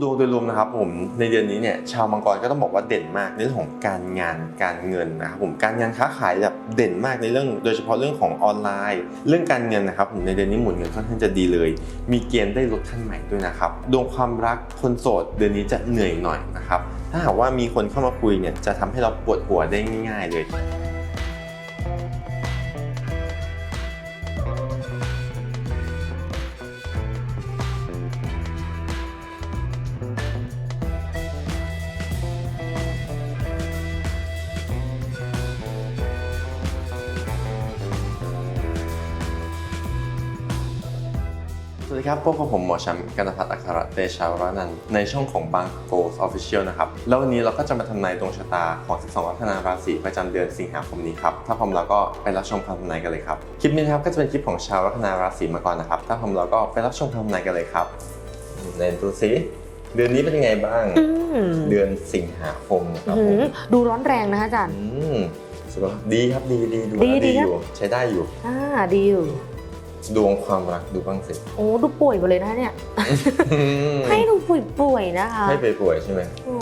ดวงโดยรวมนะครับผมในเดือนนี้เนี่ยชาวมังกรก็ต้องบอกว่าเด่นมากในเรื่องของการงานการเงินนะครับผมการงานค้าขายแบบเด่นมากในเรื่อง โดยเฉพาะเรื่องของออนไลน์ เรื่องการเงินนะครับผมในเดือนนี้หมุนเงินค่อนข้างจะดีเลย มีเกณฑ์ได้ลดขั้นใหม่ด้วยนะครับดวงความรักคนโสดเดือนนี้จะเหนื่อยหน่อยนะครับถ้าหากว่ามีคนเข้ามาคุยเนี่ยจะทำให้เราปวดหัวได้ง่าย ๆ เลย ดีครับพบกับผมหมอแชมป์กันพัฒน์อัครเตชาวรานันท์ในช่องของบางโกสออฟฟิเชียลนะครับ แล้ววันนี้เราก็จะมาทำนายดวงชะตาของ 12 ลัคนาราศีประจำเดือนสิงหาคมนี้ครับ ถ้าพร้อมแล้วก็ไปรับชมคำทำนายกันเลยครับ คลิปนี้นะครับก็จะเป็นคลิปของชาวลัคนาราศีมาก่อนนะครับ ถ้าพร้อมแล้วก็ไปรับชมคำทำนายกันเลยครับเนดูสิเดือนนี้เป็นยังไงบ้างอืมเดือนสิงหาคมครับผหืมอดูร้อนแรงนะคะอาจารย์อืมสุขภาพดีครับดีดีดูดีแล้วดีดีนะอยู่ใช้ได้อยู่อ่าดีอยู่ ดวงความรักดูบ้างสิโอ้ดูป่วยหมดเลยนะเนี่ย ให้ดูป่วยป่วยๆนะคะให้ไปป่วยใช่ไหมโอ้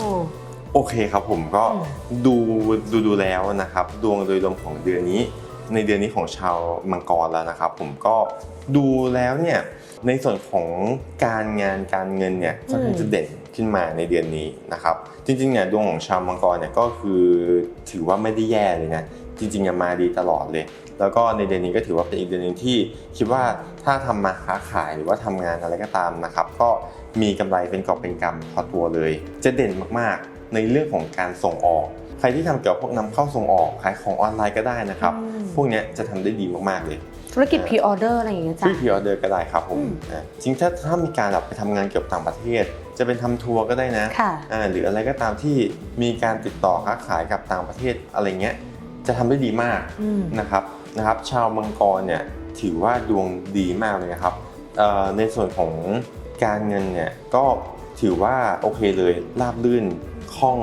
โอเคครับผมก็อืมดูดูดูแล้วนะครับ ดวงโดยรวมของเดือนนี้ ในเดือนนี้ของชาวมังกรแล้วนะครับ ผมก็ดูแล้วเนี่ยในส่วนของการงานการเงินเนี่ยค่อนข้างจะเด่นขึ้นมาในเดือนนี้นะครับ จริงๆเนี่ยดวงของชาวมังกรเนี่ยก็คือถือว่าไม่ได้แย่เลยนะจริงๆอะมาดีตลอดเลย แล้วก็ในเดือนนี้ก็ถือว่าเป็นอีกเดือนหนึ่งที่คิดว่าถ้าทำมาค้าขายหรือว่าทำงานอะไรก็ตามนะครับ ก็มีกำไรเป็นกอบเป็นกำพอตัวเลย จะเด่นมากๆในเรื่องของการส่งออกใครที่ทำเกี่ยวกับพวกนำเข้าส่งออกขายของออนไลน์ก็ได้นะครับอืมพวกเนี้ยจะทำได้ดีมากๆเลยธุรกิจพรีออเดอร์อะไรอย่างเงี้ยจ้ะที่พรีออเดอร์ก็ได้ครับผมอืมอ่าจริงถ้าถ้ามีการแบบไปทำงานเกี่ยวกับต่างประเทศ จะเป็นทำทัวร์ก็ได้นะค่ะอ่าหรืออะไรก็ตามที่มีการติดต่อค้าขายกับต่างประเทศอะไรเงี้ยจะทำได้ดีมากอืมนะครับ นะครับ ชาวมังกรเนี่ยถือว่าดวงดีมากเลยนะครับเอ่อในส่วนของการเงินเนี่ยก็ถือว่าโอเคเลยราบรื่นคล่อง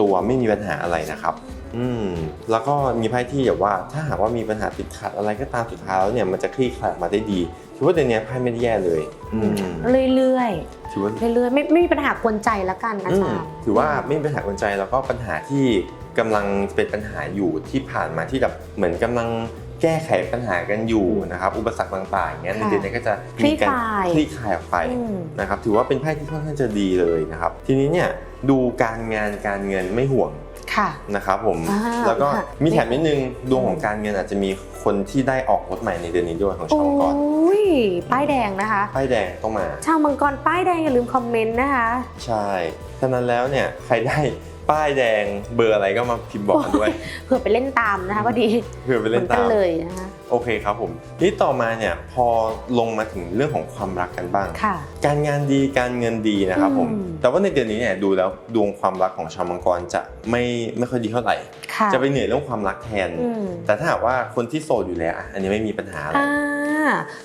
ตัวไม่มีปัญหาอะไรนะครับ อืมแล้วก็มีไพ่ที่แบบว่าถ้าหากว่ามีปัญหาติดขัดอะไรก็ตามสุดท้ายแล้วเนี่ยมันจะคลี่คลายออกมาได้ดีถือว่าเดือนเนี้ยไพ่ไม่ได้แย่เลย อืมเรื่อยถือว่าๆเรื่อยๆไม่ไม่มีปัญหากวนใจละกันอาอืจามรย์ถือว่าไม่มีปัญหาคนใจแล้วก็ปัญหาที่กำลังเป็นปัญหาอยู่ที่ผ่านมาที่แบบเหมือนกำลัง แก้ไขปัญหากันอยู่นะครับอุปสรรคต่างๆอย่างเงี้ยในค่ะเดือนนี้ก็จะคลี่มีการคลายคลี่คลายออกไปอืมนะครับถือว่าเป็นไพ่ที่ค่อนข้างจะดีเลยนะครับ ทีนี้เนี่ยดูการงานการเงินไม่ห่วงค่ะนะครับผมอ่าแล้วก็ค่ะมีแถมนิดนึงดวงของการเงินอาจจะมีคนที่ได้ออกรถใหม่ในเดือนนี้ด้วยของโอชาวมังกร้ยป้ายแดงนะคะ ป้ายแดงต้องมา ชาวมังกรป้ายแดงอย่าลืมคอมเมนต์นะคะ ใช่ฉะนั้นแล้วเนี่ยใครได้ ป้ายแดงเบอร์อะไรก็มาพิมพ์บอกกันด้วยเผื่อไปเล่นตามนะคะก็ดีเพื่อไปเหมืเล่อนนกัตานมเลยนะคะโอเคครับผมทีนี้ต่อมาเนี่ยพอลงมาถึงเรื่องของความรักกันบ้างค่ะการงานดีการเงินดีนะครับผมอืมแต่ว่าในเดือนนี้เนี่ยดูแล้วดวงความรักของชาวมังกรจะไม่ไม่ค่อยดีเท่าไหร่ค่ะจะไปเหนื่อยเรื่องความรักแทนอืมแต่ถ้าหากว่าคนที่โสดอยู่แล้วอะอันนี้ไม่มีปัญหาอะไรอ่า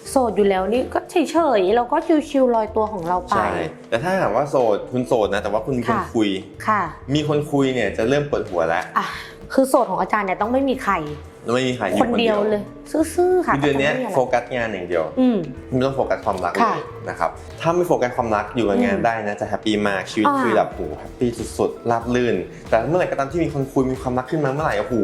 โสดอยู่แล้วนี่ก็เฉยๆเราก็ชิวๆลอยตัวของเราไป ใช่ แต่ถ้าหากว่าโสดคุณโสดนะ แต่ว่าคุณมีคนค่ะ คุย ค่ะมีคนคุยเนี่ยจะเริ่มปวดหัวแล้วอะคือโสดของอาจารย์เนี่ยต้องไม่มีใคร ไม่มีใครอคนเดียวเลย ซื่อๆค่ะคือเดือนเนี้ยแต่ไม่มีะไรโฟกัสงานอย่างเดียว อืม ไม่ต้องโฟกัสความรักเลค่ะยนะครับ ถ้าไม่โฟกัสความรักอยู่กับงานอืมได้นะจะแฮปปี้มากชีวิตอ่า คือแบบโหแฮปปี้สุดๆราบรื่น แต่เมื่อไหร่ก็ตามที่มีคนคุยมีความรักขึ้นมาเมื่อไหร่โอ้โห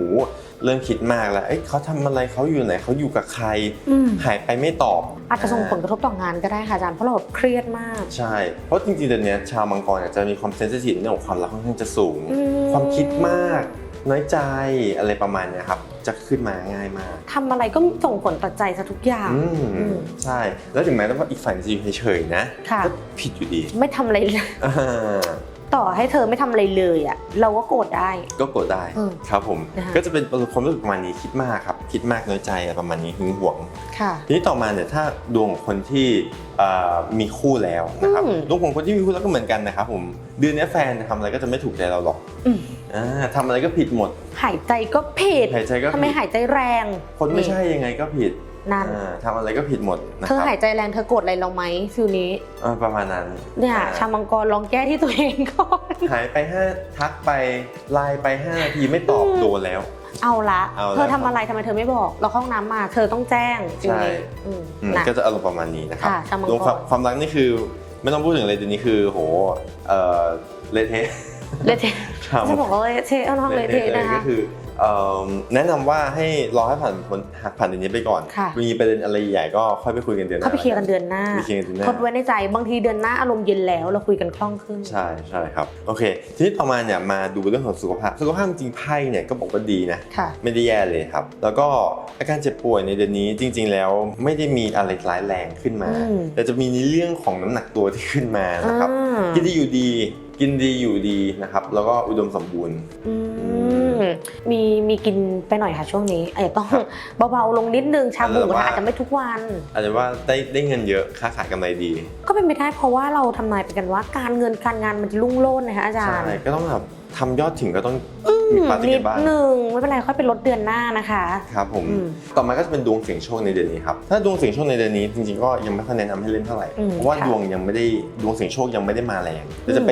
เริ่มคิดมากแล้วเอ้ยเขาทำอะไรเขาอยู่ไหนเขาอยู่กับใคร อืมหายไปไม่ตอบอาจจะส่งผลกระทบต่องานก็ได้ค่ะอาจารย์เพราะเราแบบเครียดมาก ใช่ เพราะจริงๆเดือนเนี้ยชาวมังกรเนี่ยจะมีความเซนซิทีฟเรื่องของความรักค่อนข้างจะสูง อืม ความคิดมาก น้อยใจอะไรประมาณเนี้ยครับ จะขึ้นมาง่ายมาก ทำอะไรก็ส่งผลต่อใจซะทุกอย่าง อืมอืมใช่ แล้วถึงแม้ว่าอีกฝ่ายจะอยู่เฉยๆนะค่ะ ก็ผิดอยู่ดี ไม่ทำอะไรเลย อ่า ต่อให้เธอไม่ทำอะไรเลยอะเราก็โกรธได้ ก็โกรธได้อืมครับผมนะคะก็จะเป็นความรู้สึกประมาณนี้คิดมากครับ คิดมากน้อยใจอะไรประมาณนี้หึงหวงค่ะทีนี้ต่อมาเนี่ยถ้าดวงของคนที่เอ่อมีคู่แล้วนะครับอืมดวงของคนที่มีคู่แล้วก็เหมือนกันนะครับผมเดือนนี้แฟนจะทำอะไรก็จะไม่ถูกใจเราหรอกอืมอ่าทำอะไรก็ผิดหมด หายใจก็ผิดหายใจก็ทำไมผิดหายใจแรง คนไม่ใช่ยังไงก็ผิด นั่นอ่าทำอะไรก็ผิดหมดนะเธคอรับหายใจแรงเธอโกรธอะไรเราไหมฟิลนี้อ่าประมาณนั้นเนี่ยอ่ชาวมังกรลองแก้ที่ตัวเองก่อน หายไปห้าทักไปไลน์ไป5นาทีไม่ตอบอืม โดนแล้ว เอาละเอาละเธอทำอะไรทำไมเธอไม่บอก เราเข้าห้องน้ำมา เธอต้องแจ้งฟิลนี้ใช่ อืมอืมนะ ก็จะอารมณ์ประมาณนี้นะครับค่ะชาวมังกรดวงความความรักนี่คือไม่ต้องพูดถึงเลยเดือนนี้คือโหเออเละเทะ เละเทะครับจะบอกว่าเละเทะเอาน้องเละเทะนะคะก็คือเอิ่ม แนะนำว่าให้รอให้ผ่านพ้นผ่านเดือนนี้ไปก่อนค่ะมีประเด็นอะไรใหญ่ก็ค่อยไปคุยกันเดือนหน้าเข้าไปเคลียร์กันเดือนหน้าไปเคลียร์กันเดือนหน้าทดไว้ในใจบางทีเดือนหน้าอารมณ์เย็นแล้วเราคุยกันคล่องขึ้น ใช่ใช่ครับโอเค ทีนี้ต่อมาเนี่ยมาดูเรื่องของสุขภาพ สุขภาพจริงๆไพ่เนี่ยก็บอกว่าดีนะค่ะไม่ได้แย่เลยครับ แล้วก็อาการเจ็บป่วยในเดือนนี้จริง ๆ แล้วไม่ได้มีอะไรร้ายแรงขึ้นมาอืมแต่จะมีในเรื่องของน้ำหนักตัวที่ขึ้นมานะครับอ่ากินดีอยู่ดี กินดีอยู่ดีนะครับแล้วก็อุดมสมบูรณ์อื มมีมีกินไปหน่อยค่ะช่วงนี้อาจจะต้องครับเบาๆลงนิดนึงชาบูแต่ว่าอาจจะไม่ทุกวัน อาจจะว่าได้ได้เงินเยอะค้าขายกำไรดี ก็เป็นไปได้เพราะว่าเราทำนายไปกันว่า การเงินการงานมันจะรุ่งโรจน์นะคะอาจารใช่ย์ก็ต้องแบบทำยอดถึงก็ต้อง มีปาร์ตี้นิกัดนบ้างหนึ่งไม่เป็นไรค่อยเป็นลดเดือนหน้านะคะ ครับผมอืมต่อมาก็จะเป็นดวงเสี่ยงโชคในเดือนนี้ครับถ้าดวงเสี่ยงโชคในเดือนนี้จริงๆก็ยังไม่ค่อยแนะนำให้เล่นเท่าไหร่อืมเพราะว่าค่ะดวงยังไม่ได้ดวงเสี่ยงโชคยังไม่ได้มาแรงแต่จะไป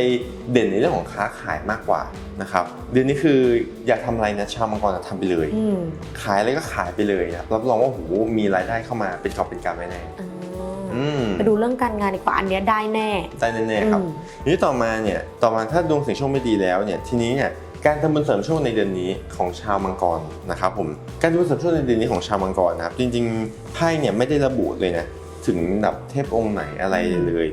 เด่นในเรื่องของค้าขายมากกว่านะครับเดือนนี้คืออยากทำอะไรนะชาวมังกรจะทำไปเลย อืมขายอะไรก็ขายไปเลยนะครับรับรองว่าโหมีรายได้เข้ามาเป็นกอบเป็นกำแน่อ่าๆอืมไปดูเรื่องการงานดีกว่าอันเนี้ยได้แน่ได้แน่ๆครับ อืม ทีนี้ต่อมาเนี่ย ต่อมาถ้าดวงเสี่ยงโชคไม่ดีแล้วเนี่ย ทีนี้เนี่ย การทำบุญเสริมโชคในเดือนนี้ของชาวมังกรนะครับผมการทำบุญเสริมโชคในเดือนนี้ของชาวมังกรนะครับจริงๆไพ่เนี่ยไม่ได้ระบุเลยนะถึงแบบเทพองค์ไหนอะไรเลย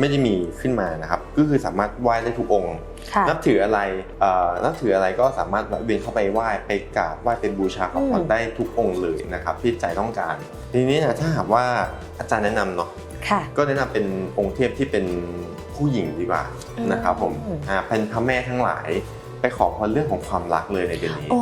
ไม่ได้มีขึ้นมานะครับ ก็คือสามารถไหว้ได้ทุกองค์ค่ะนับถืออะไรเอ่อนับถืออะไรก็สามารถแวะเวียนเข้าไปไหว้ไปกราบไหว้เป็นบูชาขอพรอืมได้ทุกองค์เลยนะครับที่ใจต้องการ ทีนี้นะถ้าหากว่าอาจารย์แนะนำเนาะค่ะก็แนะนำเป็นองค์เทพที่เป็นผู้หญิงดีกว่าอืมนะครับผมอ่าเป็นพระแม่ทั้งหลาย ไปขอพรเรื่องของความรักเลยในเดือนนี้ โอ้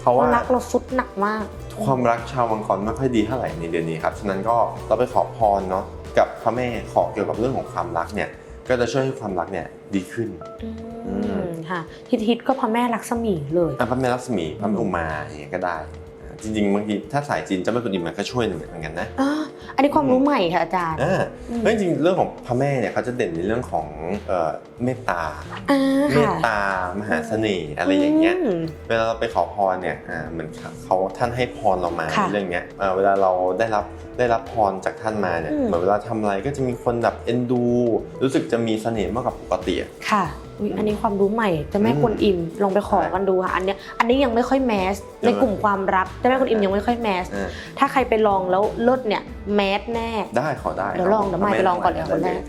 เพราะว่ารักเราสุดหนักมาก ความรักชาวมังกรไม่ค่อยดีเท่าไหร่ในเดือนนี้ครับ ฉะนั้นก็เราไปขอพรเนาะกับพระแม่ขอเกี่ยวกับเรื่องของความรักเนี่ย ก็จะช่วยให้ความรักเนี่ยดีขึ้นอือืมมค่ะฮิตฮิตๆก็พระแม่ลักษมีเลยอะพระแม่ลักษมีพระแม่อุมาอย่างเงี้ยก็ได้อ่าจริงๆบางทีถ้าสายจีนเจ้าแม่กุนอิมมันก็ช่วยเหมือนกันนะ อ่าอันนี้ความรู้ใหม่ค่ะอาจารย์อ่าอืมแล้วจริงๆเรื่องของพระแม่เนี่ยเขาจะเด่นในเรื่องของเอ่อเมตตาอ่าเมค่ะตตามหาเสน่ห์อะไรอย่างเงี้ยมเวลาเราไปขอพรเนี่ยอ่าเหมือนเขาท่านให้พรเรามาค่ะในเรื่องเนี้ยอ่าเวลาเราได้รับได้รับพรจากท่านมาเนี่ยอืมเหมือนเวลาทำอะไรก็จะมีคนแบบเอ็นดู รู้สึกจะมีเสน่ห์มากกว่าปกติอะค่ะอุ๊ยอันนี้ความรู้ใหม่เจะแม่อืมกวนอิมลองไปขอกันดูค่ะอันเนี้ยอันนี้ยังไม่ค่อยแมสในกลุ่มความรักเจะแม่กวนอิมยังไม่ค่อยแมสอ่าถ้าใครไปลองแล้วเลิศเนี่ยแมสแน่ ได้ขอได้เดี๋ยวลองเดี๋ยวมายไปลองก่อนเลยคนแรก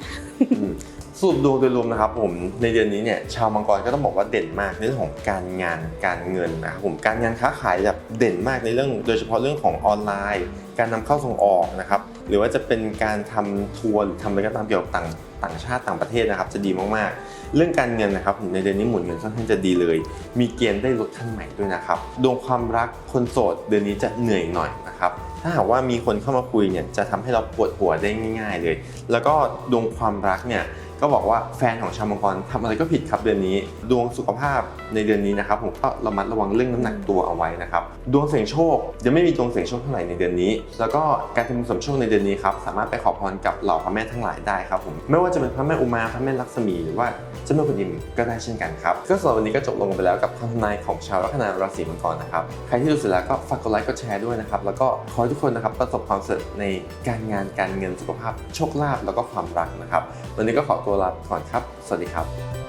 อืมสรุปดวงโดยรวมนะครับผมในเดือนนี้เนี่ยชาวมังกรก็ต้องบอกว่าเด่นมากในเรื่องของการงานการเงินนะครับผมการงานค้าขายแบบเด่นมากในเรื่อง โดยเฉพาะเรื่องของออนไลน์ การนำเข้าส่งออกนะครับหรือว่าจะเป็นการทำทัวร์หรือทำอะไรก็ตามเกี่ยวกับต่าง ต่างชาติต่างประเทศนะครับจะดีมากๆ เรื่องการเงินนะครับในเดือนนี้หมุนเงินค่อนข้างจะดีเลย มีเกณฑ์ได้ลดขั้นใหม่ด้วยนะครับดวงความรักคนโสดเดือนนี้จะเหนื่อยหน่อยนะครับถ้าหากว่ามีคนเข้ามาคุยเนี่ยจะทำให้เราปวดหัวได้ง่าย ๆ เลย แล้วก็ดวงความรักเนี่ย ก็บอกว่าแฟนของชาวมังกรทำอะไรก็ผิดครับเดือนนี้ ดวงสุขภาพในเดือนนี้นะครับผมก็ระมัดระวังเรื่องน้ำหนักตัวเอาไว้นะครับดวงเสี่ยงโชคยังไม่มีดวงเสี่ยงโชคเท่าไหร่ในเดือนนี้ แล้วก็การทำบุญสมโชคในเดือนนี้ครับสามารถไปขอพรกับเหล่าพระแม่ทั้งหลายได้ครับผมไม่ว่าจะเป็นพระแม่อุมาพระแม่ลักษมีหรือว่าเจ้าแม่กุนอิมก็ได้เช่นกันครับก็สำหรับวันนี้ก็จบลงไปแล้วกับคำทำนายของชาวลัคนาราศีมังกรนะครับใครที่ดูเสร็จแล้วก็ฝากกดไลค์กดแชร์ด้วยนะครับแล้วก็ขอให้ทุกคนนะครับประสบความสำเร็จในการงานการเงินสุขภาพโชคลาภแล้วก็ความรักนะครับวันนี้ก็ขอตัวลาไปก่อนครับ สวัสดีครับ